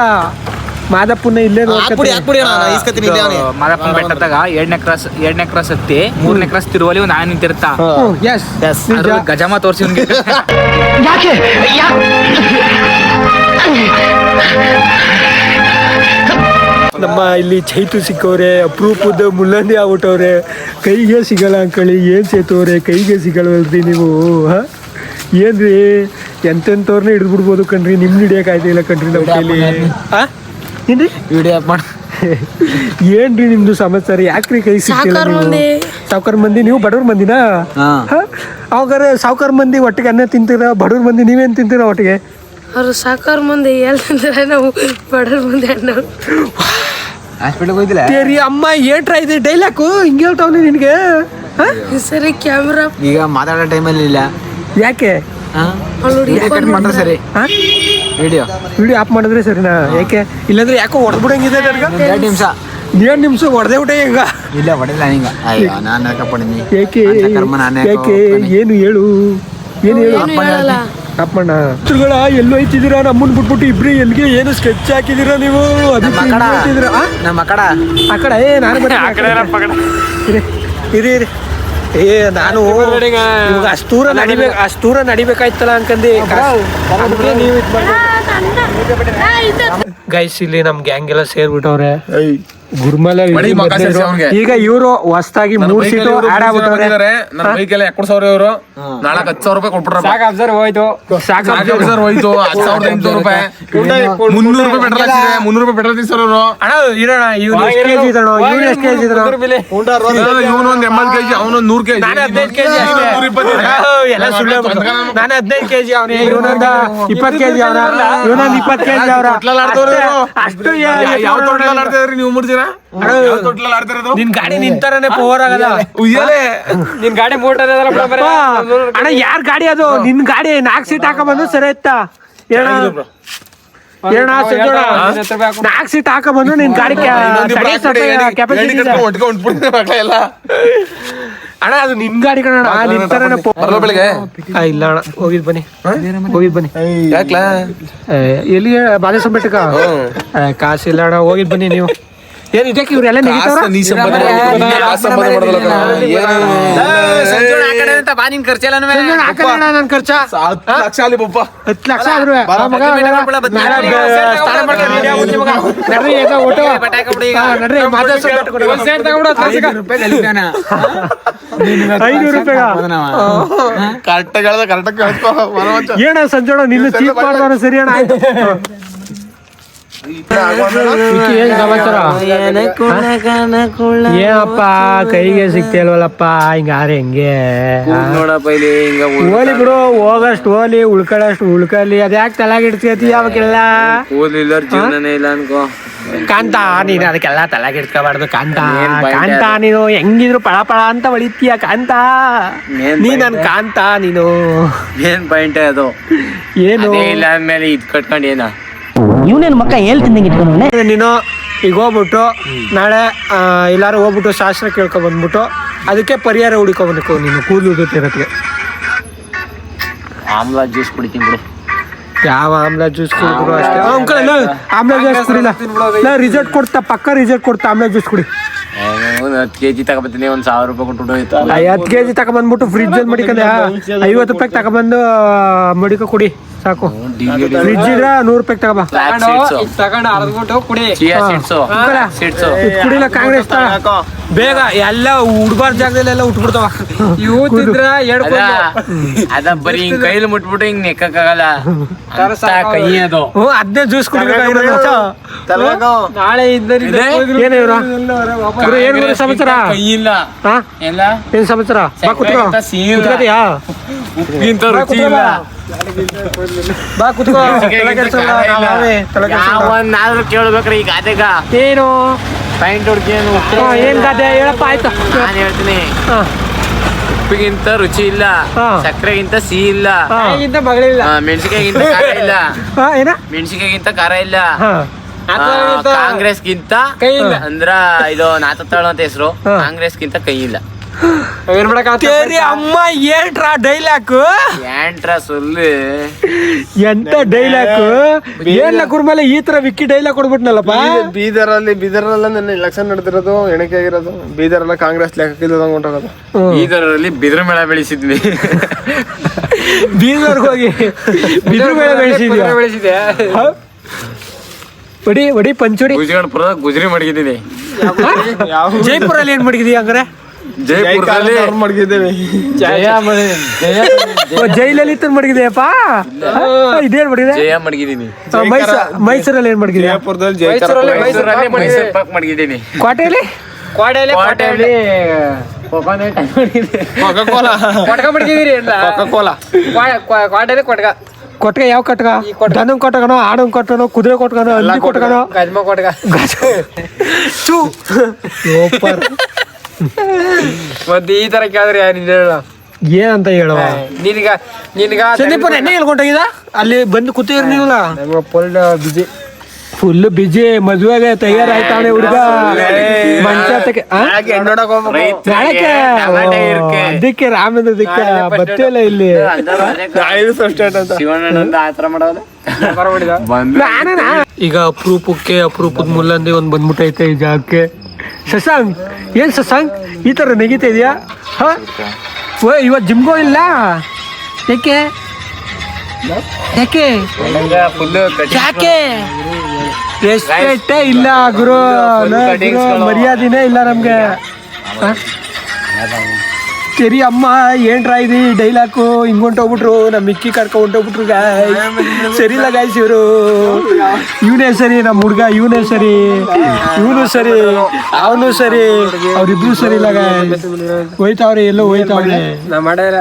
Speaker 1: ಮಾದಪ್ಪನ ಇಲ್ಲೇ.
Speaker 3: ಮಾದಪ್ಪನ ಬೆಟ್ಟದಾಗ ಎರಡನೇ ಕ್ರಾಸ್ ಎರಡನೇ ಕ್ರಾಸ್ ಹತ್ತಿ ಮೂರನೇ ಕ್ರಾಸ್ ತಿರುವಲ್ಲಿ ಒಂದು ಆನೆ ನಿಂತಿರ್ತಾ ಗಜಮ ತೋರಿಸಿ ಅವ್ನಿಗೆ
Speaker 1: ನಮ್ಮ ಇಲ್ಲಿ ಚೈತು ಸಿಕ್ಕವ್ರೆ ಅಪರೂಪದ ಮುಲ್ಲಂದಿ ಆಗ್ಬಿಟ್ಟವ್ರೆ. ಕೈಗೆ ಸಿಗಲ್ಲ ಅಂಕಳಿ ಏನ್ ಸೇತವ್ರೆ ಕೈಗೆ ಸಿಗಲ್ವಲ್ರಿ ನೀವು ಹಾ? ಏನ್ರಿ? ಎಂತೆಂಥವ್ರನ್ನ ಹಿಡಿದ್ಬಿಡ್ಬೋದು ಕಣ್ರಿ ನಿಮ್ ಹಿಡಿಯಕ್ಕಾಯ್ತಿಲ್ಲ ಕಣ್ರಿ ನಮ್ಮ ಕೈಲಿ? ಏನು ಏನ್ರಿ?
Speaker 3: ವಿಡಿಯೋ ಮಾಡ
Speaker 1: ಏನ್ರಿ ನಿಮ್ದು ಸಮಾಚಾರ? ಯಾಕ್ರಿ ಕೈ ಸಿಕ್ಕಿಲ್ಲ ನೀವು? ಸಾವ್ಕಾರ ಮಂದಿ. ನೀವು ಬಡವ್ರ ಮಂದಿನಾ? ಅವಾಗ ಸಾವ್ಕಾರ ಮಂದಿ ಒಟ್ಟಿಗೆ ಅನ್ನ ತಿಂತೀರ ಬಡವ್ರ ಮಂದಿ ನೀವೇನು ತಿಂತೀರ ಒಟ್ಟಿಗೆ?
Speaker 8: ಅವ್ರು ಸಾಕೋರ್ ಮುಂದೆ ಹೇಳ್ತಂದ್ರೆ ನಾವು ಬಡವ್ರ ಮುಂದೆ ಅಣ್ಣ
Speaker 3: ಹಾಸ್ಪಿಟ್ಲಿಗೆ ಹೋಯ್ತಿಲ್ಲ
Speaker 1: ತೇರಿ ಅಮ್ಮ ಏಟ್ರ ಇದೆ ಡೈಲಾಕು ಹಿಂಗೆ ಹೇಳ್ತಾವ್ನಿ ನಿನಗೆ?
Speaker 8: ಸರಿ ಕ್ಯಾಮ್ರಾ
Speaker 3: ಈಗ ಮಾತಾಡೋ ಟೈಮಲ್ಲಿ ಇಲ್ಲ.
Speaker 1: ಯಾಕೆ?
Speaker 3: ಮಾಡ್ರೆ ಸರಿ.
Speaker 1: ಹಾ?
Speaker 3: ವಿಡಿಯೋ
Speaker 1: ವಿಡಿಯೋ ಆಫ್ ಮಾಡಿದ್ರೆ ಸರಿನಾ? ಯಾಕೆ? ಇಲ್ಲಾಂದ್ರೆ ಯಾಕೋ ಹೊಡೆದ್ಬಿಡಂಗಿದೆ ನನಗೆ?
Speaker 3: ಎರಡು ನಿಮಿಷ.
Speaker 1: ಎರಡು ನಿಮಿಷ ಹೊಡೆದೇ ಬಿಟ್ಟೆ ಈಗ.
Speaker 3: ಇಲ್ಲ ಹೊಡೆದಿಲ್ಲ ಹಿಂಗ
Speaker 6: ಅಯ್ಯೋ ನಾನು
Speaker 1: ಯಾಕೆ
Speaker 3: ಅಂತ ಕರ್ಮ ನಾನೇ
Speaker 1: ಏನು ಹೇಳು? ಏನು ಹೇಳು? ಅಪ್ಪಣ್ಣ ಚಿತ್ರಗಳ ಎಲ್ಲೋ ಐತಿದ್ದೀರಾ ನಮ್ಮನ್ ಬಿಟ್ಬಿಟ್ಟು ಇಬ್ರಿ ಎಲ್ಲಿಗೆ ಏನು ಸ್ಕೆಚ್ ಹಾಕಿದೀರ ನೀವು? ಅದಕ್ಕೆ ಹಿಂಗ್ ಹೇಳ್ತಿದ್ದೀರಾ? ಆ?
Speaker 3: ನಮ್ಮ ಕಡ.
Speaker 1: ಆ ಕಡೆ? ಏ ನಾನು ಬರ್ತೀನಿ. ಇರಿ ಇರಿ ಇರಿ. ಏ ನಾನು ಇವಾಗ ಅಷ್ಟು ದೂರ ನಡಿಬೇಕು ಅಷ್ಟೂರ ದೂರ ನಡಿಬೇಕಾಯ್ತಲ್ಲ ಅನ್ಕಂದಿ. ಅದಕ್ಕೆ ನೀವು ಗೈಸ್ ಇಲ್ಲಿ ನಮ್ ಗ್ಯಾಂಗ್ ಎಲ್ಲ ಸೇರ್ಬಿಟ್ಟವ್ರೆ. ಈಗ ಇವರು ಹೊಸದಾಗಿ ಮೂರು ಸೀಟ್ ಆಡ್ ಆಗ್ಬಿಟ್ಟವ್ರೆ
Speaker 2: ನನ್ನ ಬೈಕೆಲ್ಲ ಸಾವಿರ ಇವರು? ನಾಲ್ಕು ಹತ್ತು ಸಾವಿರ ರೂಪಾಯಿ
Speaker 1: ಸಾಕು
Speaker 2: ಹೋಯ್ತು. ಸಾಕು ಸಾವಿರದ ರೂಪಾಯಿ. ಮುನ್ನೂರು ರೂಪಾಯಿ ಪೆಟ್ರೋಲ್ ಮುನ್ನೂರು ರೂಪಾಯಿ ಪೆಟ್ರೋಲ್ ಸರ್ ಅವರು
Speaker 1: ಅಣ್ಣ ಇರೋಣ ಇವ್ನು ಎಷ್ಟು ಕೆಜಿ ಇದ್ರಣ್ಣ ಇವ್ನು ಎಷ್ಟು ಕೆಜಿ ಇದ್ರಣ್ಣ
Speaker 2: ಇವನು ಒಂದ್ ಎಂಬತ್ತು ಕೆಜಿ. ಅವನೊಂದ್ ನೂರು ಕೆಜಿ.
Speaker 1: ನಾನು ಹದಿನೈದು ಕೆಜಿ ಅಷ್ಟೇ.
Speaker 2: ನೂರ
Speaker 1: ಸುಳ್ಳು ನಾನು ಹದಿನೈದು ಕೆಜಿ ಅವನೇ ಇವನೊಂದ ಇಪ್ಪತ್ತು ಕೆಜಿ ಅವನ? ಇಪ್ಪತ್ತು ಕೆಜಿ ಅವರ ಅಷ್ಟು
Speaker 2: ಯಾವ ತೊಟ್ಲಲ್ಲಿ ಆಡ್ತಾ ಇದ್ರಿ ನೀವು ಮುಡ್ತೀರ ತೊಟ್ಲಲ್ಲಿ ಆಡ್ತಿರೋದು
Speaker 1: ನಿನ್ ಗಾಡಿ ನಿಂತಾರನೆ ಪವರ್ ಆಗಲ್ಲ
Speaker 2: ಉಯ್ಯಲೆ.
Speaker 1: ನಿನ್ ಗಾಡಿ ಮೋಟರ್ ಅಣ್ಣ ಯಾರ್ ಗಾಡಿ ಅದು? ನಿನ್ ಗಾಡಿ ನಾಲ್ಕು ಸೀಟ್ ಹಾಕೊಂಬಂದು ಸರಿ ಇತ್ತ ಏನ? ನಾಲ್ಕು ಸೀಟ್ ಹಾಕೊಂಬಂದು ನಿನ್ ಗಾಡಿ
Speaker 2: ಎಲ್ಲ.
Speaker 1: ಅಣ್ಣ ಅದು ನಿನ್ ಗಾಡಿ ಕಣ ನಿಂತಾರನೆ
Speaker 2: ಬರಲ್ಲ ಬೆಳಿಗ್ಗೆ?
Speaker 1: ಇಲ್ಲ ಅಣ್ಣ ಹೋಗಿದ್ ಬನ್ನಿ. ಹೋಗಿದ್ ಬನ್ನಿ.
Speaker 2: ಯಾಕ್ಲಾ?
Speaker 1: ಎಲ್ಲಿ ಬಾಲೇಶ್ವರ ಬೆಟ್ಟಕ್ಕ? ಕಾಸಿಲ್ಲ ಅಣ್ಣ ಹೋಗಿದ್ ಬನ್ನಿ ನೀವು. ಏನ್ ಇದಕ್ಕೆ ಇವ್ರೆಲ್ಲ ನೆಗಿತಾವ್ರ?
Speaker 2: ನೀ ಮಾಡೋದಿಲ್ಲ?
Speaker 3: ಸಂಜೋಣ ಆ ಕಡೆ ಅಂತ ಬಾ
Speaker 9: ನಿನ್ ಖರ್ಚೆಲ್ಲ
Speaker 1: ಸಂಜೋಣ ಖರ್ಚ?
Speaker 2: ಹತ್ತು ಲಕ್ಷ ಅಲ್ಲಿ ಬಪ್ಪ
Speaker 1: ಹತ್ತು ಲಕ್ಷ ಆದ್ರು ಆ ಮಗ. ನಡ್ರಿ ಈಗ. ನಡ್ರಿ ಕೊಡಿ. ಐನೂರು ರೂಪಾಯಿಗ?
Speaker 2: ಕರೆಕ್ಟ್ ಹೇಳ್ದ ಕರೆಕ್ಟ್
Speaker 1: ಏನ ಸಂಜೋಣ ನಿನ್ನ ಚೀಪ್ ಮಾಡ್ದಾರ ಸರಿ ಅಣ್ಣ ಆಯ್ತು. ಏನ್ ಸಮಾಚಾರ ಏನಪ್ಪ ಕೈಗೆ ಸಿಗ್ತಿಲ್ವಲ್ಲಪ್ಪ ಹಿಂಗಾರೆ ಹೆಂಗೆ?
Speaker 9: ನೋಡಪ್ಪ ಇಲ್ಲಿ ಹಿಂಗ
Speaker 1: ಹೋಲಿ ಬಿಡು ಹೋಗಷ್ಟು ಹೋಲಿ ಉಳ್ಕೊಳ್ಳಷ್ಟು ಉಳ್ಕೊಳ್ಳಿ ಅದ್ಯಾಕೆ ತಲೆಗಿಡ್ಸ್ಕತಿ ಅವಕ್ಕೆಲ್ಲ?
Speaker 9: ಓದ್ಲಿಲ್ಲ ಜೀವನನೇ ಇಲ್ಲ ಅನ್ಕೋ.
Speaker 1: ಕಾಂತ ನೀನು ಅದಕ್ಕೆಲ್ಲ ತಲೆಗಿಡ್ಸ್ಕೋಬಾರ್ದು ಕಾಂತ. ಕಾಂತ ನೀನು ಹೆಂಗಿದ್ರು ಪಳ ಪಳ ಅಂತ ಹೊಳಿತೀಯ ಕಾಂತ? ನೀ? ನನ್ ಕಾಂತ ನೀನು.
Speaker 9: ಏನ್ ಪಾಯಿಂಟ್ ಅದು?
Speaker 1: ಏನು?
Speaker 9: ಇಲ್ಲ ಅಂದ್ಮೇಲೆ ಇದ್ ಕಟ್ಕೊಂಡು ಏನ?
Speaker 10: ಇವನೇನು ಮಕ್ಕ ಹೇಳ್ತಿದ್ದಂಗೆ ಇಟ್ಕೊಂಡು
Speaker 1: ನೀನು ಈಗ ಹೋಗ್ಬಿಟ್ಟು ನಾಳೆ ಎಲ್ಲಾರು ಹೋಗ್ಬಿಟ್ಟು ಶಾಸ್ತ್ರ ಕೇಳ್ಕೊ ಬಂದ್ಬಿಟ್ಟು ಅದಕ್ಕೆ ಪರಿಹಾರ ಹುಡುಕೋಬೇಕು ನೀನು ಕೂದಲು ಉದುರ್ತಿರೋದಕ್ಕೆ
Speaker 9: ಆಮ್ಲ ಜ್ಯೂಸ್ ಕುಡಿತೀನಿ ಬಿಡು.
Speaker 1: ಯಾವ ಆಮ್ಲ ಜ್ಯೂಸ್ ಕುಡಿದ್ರು ಅಷ್ಟೇ? ಅಂಕಲ್ ಆಮ್ಲ ಜ್ಯೂಸ್ ಕುಡಿಲ್ಲ. ನಾ ರಿಸಲ್ಟ್ ಕೊಡ್ತಾ ಪಕ್ಕ ರಿಸಲ್ಟ್ ಕೊಡ್ತಾ ಆಮ್ಲ ಜ್ಯೂಸ್ ಕುಡಿ.
Speaker 9: ಒಂದ್ ಹತ್ತು ಕೆಜಿ ತಗೊಬತ್ತೀನಿ ಒಂದ್ ಸಾವಿರ ರೂಪಾಯಿ ಕೊಟ್ಟು ಹೋಯ್ತು.
Speaker 1: ಹತ್ತು ಕೆ ಜಿ ತಗೊಂಬಂದ್ಬಿಟ್ಟು ಫ್ರಿಜ್ ಅಲ್ಲಿ ಮಡಿಕೊಂಡೆ ಐವತ್ತು ರೂಪಾಯಿ ತಗೊಂಡ್ಬಂದು ಮಡಿಕೊ ಕುಡಿ. ಸಾಕು. ಫ್ರಿಜ್ ಇದ್ರ ನೂರು ರೂಪಾಯಿ ತಗೋಬಾ ಅಂಕಲ,
Speaker 9: ಸೀಡ್ಸು
Speaker 1: ಇದ್ ಕುಡಿಲ ಕಾಂಗ್ರೆಸ್ ತ. ಬೇಗ ಎಲ್ಲ ಉಡ್ಬಾರ್ದು ಜಾಗದಲ್ಲೆಲ್ಲ ಉಟ್ಬಿಡ್ತಾವ. ಇವು ತಿಂದ್ರ
Speaker 9: ಅದ ಅದ ಬರೀ ಹಿಂಗ್ ಕೈಲಿ ಮುಟ್ಬಿಟ್ಟು ಹಿಂಗ್ ನೆಕ್ಕಕ್ಕಾಗಲ್ಲ. ಕೈ ಅದು.
Speaker 1: ಅದನ್ನೇ ಜ್ಯೂಸ್ ಕುಡಿಬೇಕಾಗಿರೋದು
Speaker 11: ನಾಳೆ
Speaker 9: ಇದೆ?
Speaker 1: ಏನೇ ಇವ್ರು? ಇವ್ರು ಏನ್ ಗುರು ಸಮಾಚಾರ?
Speaker 9: ಕೈ ಇಲ್ಲ.
Speaker 1: ಹಾ?
Speaker 9: ಎಲ್ಲ?
Speaker 1: ಏನ್ ಸಮಾಚಾರ? ಬಾ ಕುತ್ಕೋ. ಕುತ್ಕೋತಿಯಾ
Speaker 9: ಉಪ್ಪಿಗಿಂತ ರುಚಿ ಇಲ್ಲ.
Speaker 1: ಬಾ ಕುತ್ಕೋ. ತಲೆ ಕೆಡ್ಸಲ್ಲ,
Speaker 9: ಇಲ್ಲ.
Speaker 1: ನಾವೇ ತಲೆ ಕೆಡ್ಸಲ್ಲ.
Speaker 9: ಯಾವನ್ನಾದ್ರೂ ಕೇಳ್ಬೇಕ್ರಿ ಈ ಗಾದೆಗ.
Speaker 1: ಏನು?
Speaker 9: ಪೈಂಟ್ ಹುಡ್ಗೇನು
Speaker 1: ಹಾ, ಏನ್ ಗಾದೆ? ಹೇಳಪ್ಪ ಆಯ್ತು.
Speaker 9: ನಾನು ಹೇಳ್ತೀನಿ.
Speaker 1: ಹಾ,
Speaker 9: ಉಪ್ಪಿಗಿಂತ ರುಚಿ ಇಲ್ಲ.
Speaker 1: ಹಾ.
Speaker 9: ಸಕ್ಕರೆಗಿಂತ ಸಿಹಿ ಇಲ್ಲ.
Speaker 1: ಹಾ.
Speaker 9: ಆ, ಮೆಣಸಿನ್ಕಾಯಿಗಿಂತ ಖಾರ ಇಲ್ಲ.
Speaker 1: ಹಾ, ಏನ?
Speaker 9: ಮೆಣಸಿನ್ಕಾಯಿಗಿಂತ ಖಾರ ಇಲ್ಲ.
Speaker 1: ಹಾ.
Speaker 9: ಆ, ಕಾಂಗ್ರೆಸ್ಗಿಂತ ಅಂದ್ರ ಇದು ನಾತತ್ತಾಳು ಅಂತ ಹೆಸರು.
Speaker 1: ಹಾ.
Speaker 9: ಕಾಂಗ್ರೆಸ್ಗಿಂತ ಕೈ ಇಲ್ಲ.
Speaker 1: ತೇರಿ ಅಮ್ಮ ಏನ್ಟ್ರಾ ಡೈಲಾಕ್?
Speaker 9: ಏನ್ರ ಸೊಲ್ಲು
Speaker 1: ಎಂತ ಡೈಲಾಕ್? ಏನ್ ಕುರ್ಮಲೆ ಈ ತರ ವಿಕ್ಕಿ ಡೈಲಾಗ್ ಕೊಡ್ಬಿಟ್ನಲ್ಲಪ್ಪ?
Speaker 11: ಬೀದರಲ್ಲಿ ಬೀದರಲ್ಲ ನನ್ನ ಎಲೆಕ್ಷನ್ ನಡೆದಿರೋದು ಎಣಿಕೆ ಆಗಿರೋದು. ಬೀದರಲ್ಲ ಕಾಂಗ್ರೆಸ್ ಲೆಕ್ಕಕ್ಕಿಲ್ಲದಂಗೆ ಹೊಂಟೋಗೋದು.
Speaker 9: ಬೀದರಲ್ಲಿ ಬಿದ್ರ ಮೇಳ ಬೆಳೆಸಿದ್ವಿ.
Speaker 1: ಬೀದರ್ಗೆ ಹೋಗಿ ಬಿದ್ರ ಮೇಳ ಬೆಳೆಸಿದ್ವಿ ಬೆಳೆಸಿದೆ ಬಡಿ ಹೊಡಿ ಪಂಚುಡಿ
Speaker 9: ಗುಜರಾಡ್ಪುರ ಗುಜರಿ ಮಡಗಿದ್ದೀನಿ.
Speaker 1: ಜೈಪುರಲ್ಲಿ ಏನ್ ಮಡಗಿದ್ಯಾ ಹಂಗಾರೆ?
Speaker 9: ಜೈಪುರದಲ್ಲಿ
Speaker 11: ಮಡಗಿದ್ದೇವೆ.
Speaker 1: ಓ, ಜೈಲಲಿತನ್ ಮಡಗಿದೆಯಪ್ಪ? ಇದೇನ್ ಮಡಗಿದೆ?
Speaker 9: ಜಯ
Speaker 1: ಮೈಸೂರಲ್ಲಿ ಏನ್ ಮಡಗಿದ್ಯಾ?
Speaker 11: ಜಯಪುರದಲ್ಲಿ
Speaker 9: ಮೈಸೂರಲ್ಲಿ ಮೈಸೂರು ಪಾಕ್ ಮಡಗಿದ್ದೀನಿ.
Speaker 1: ಕೋಟೆಯಲ್ಲಿ
Speaker 9: ಕೋಟೆಯಲ್ಲಿ
Speaker 1: ಕೊಟ್ಗ ಯಾವ ಕಟ್ಗ ದನಂ ಕೊಟ್ಟಗನೋ ಆಡಂ ಕೊಟ್ಟನೋ ಕುದುರೆ ಕೊಟ್ಗನೋ ಹಂದಿ ಕೊಟ್ಗನೋ ಚೂ ಸೂಪರ್.
Speaker 12: ಮತ್ತೆ ಈ ತರ ಕೇಳಿದ್ರೆ ಯಾರು ಹೇಳ?
Speaker 1: ಏನಂತ ಹೇಳುವ?
Speaker 12: ನಿನ್ಗ ನಿನ್ಗ
Speaker 1: ಸಂದೀಪ ನೆನ್ನೆ ಹೇಳ್ಕೊಂಡೋಗಿದ ಅಲ್ಲಿ ಬಂದು ಕೂತಿರ್ ನೀವಲ್ಲ?
Speaker 12: ಫುಲ್ ಬಿಜಿ
Speaker 1: ಫುಲ್ ಬಿಜಿ ಮದ್ವೆಗೆ ತಯಾರಾಯ್ತಾಳೆ ಹುಡುಗ. ಮಂಚಾತಕ್ಕೆ ಅದಕ್ಕೆ ರಾಮೇಂದ್ರ ದಿಕ್ಕ ಬತ್ತಿಲ್ಲ ಇಲ್ಲಿ. ಈಗ ಅಪರೂಪಕ್ಕೆ ಅಪರೂಪದ ಮುಲ್ಲಂದಿ ಒಂದ್ ಬಂದ್ಬಿಟ್ಟೈತೆ ಈ ಜಾಗಕ್ಕೆ. ಶಶಾಂಕ್ ಏನು ಶಶಾಂಕ್ ಈ ಥರ ನೆಗಿತಾ ಇದೆಯಾ? ಹ? ಓ ಇವತ್ತು ಜಿಮ್ಗೋ ಇಲ್ಲ? ಯಾಕೆ? ಯಾಕೆ? ಯಾಕೆ? ರೆಸ್ಪೆಕ್ಟೇ ಇಲ್ಲ ಗುರು, ಮರ್ಯಾದಿನೇ ಇಲ್ಲ ನಮಗೆ. ಹ? ಸರಿ ಅಮ್ಮ, ಏನ್ರಾ ಇದು ಡೈಲಾಕು ಹಿಂಗ್ ಹೊಂಟೋಗ್ಬಿಟ್ರು ನಮ್ಮ ಮಿಕ್ಕಿ ಕರ್ಕೊಂಡು ಹೊಂಟೋಗ್ಬಿಟ್ರು ಗಾಯ್ ಸರಿ ಇಲ್ಲ ಗಾಯ್ಸ್ ಇವರು. ಇವನೇ ಸರಿ ನಮ್ಮ ಹುಡುಗ, ಇವನೇ ಸರಿ. ಇವನು ಸರಿ, ಅವನು ಸರಿ, ಅವ್ರಿಬ್ರು ಸರಿ ಇಲ್ಲ ಗಾಯ್ ಹೋಯ್ತಾವ್ರೆ, ಎಲ್ಲೋ ಹೋಯ್ತಾವ್ರೆ.
Speaker 12: ನಾ ಮಾಡ್ಯಾರ.